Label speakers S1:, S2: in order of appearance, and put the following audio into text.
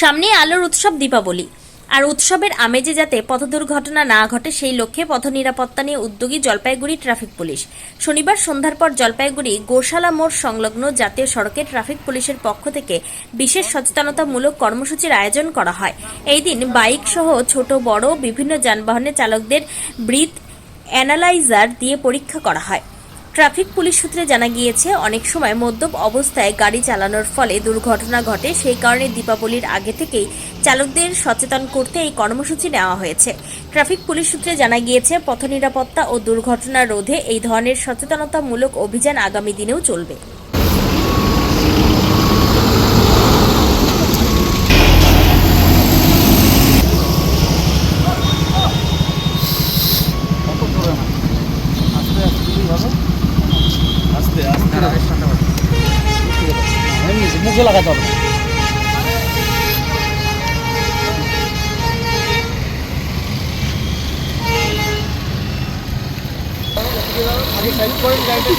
S1: সামনে আলোর উৎসব দীপাবলি। আর উৎসবের আমেজে যাতে পথ দুর্ঘটনা না ঘটে, সেই লক্ষ্যে পথ নিরাপত্তা নিয়ে উদ্যোগী জলপাইগুড়ি ট্রাফিক পুলিশ। শনিবার সন্ধ্যার পর জলপাইগুড়ি গোশালা মোড় সংলগ্ন জাতীয় সড়কে ট্রাফিক পুলিশের পক্ষ থেকে বিশেষ সচেতনতামূলক কর্মসূচির আয়োজন করা হয়। এই দিন বাইক সহ ছোট, বড়, বিভিন্ন যানবাহনের চালকদের ব্রিথ অ্যানালাইজার দিয়ে পরীক্ষা করা হয়। ট্রাফিক পুলিশ সূত্রে জানা গিয়েছে, অনেক সময় মদ্যপ অবস্থায় গাড়ি চালানোর ফলে দুর্ঘটনা ঘটে। সেই কারণে দীপাবলির আগে থেকেই চালকদের সচেতন করতে এই কর্মসূচি নেওয়া হয়েছে। ট্রাফিক পুলিশ সূত্রে জানা গিয়েছে পথ নিরাপত্তা ও দুর্ঘটনা রোধে এই ধরনের সচেতনতামূলক অভিযান আগামী দিনেও চলবে।
S2: মুখে লাগাতে হবে। আগে সাইড করেন গাড়িটা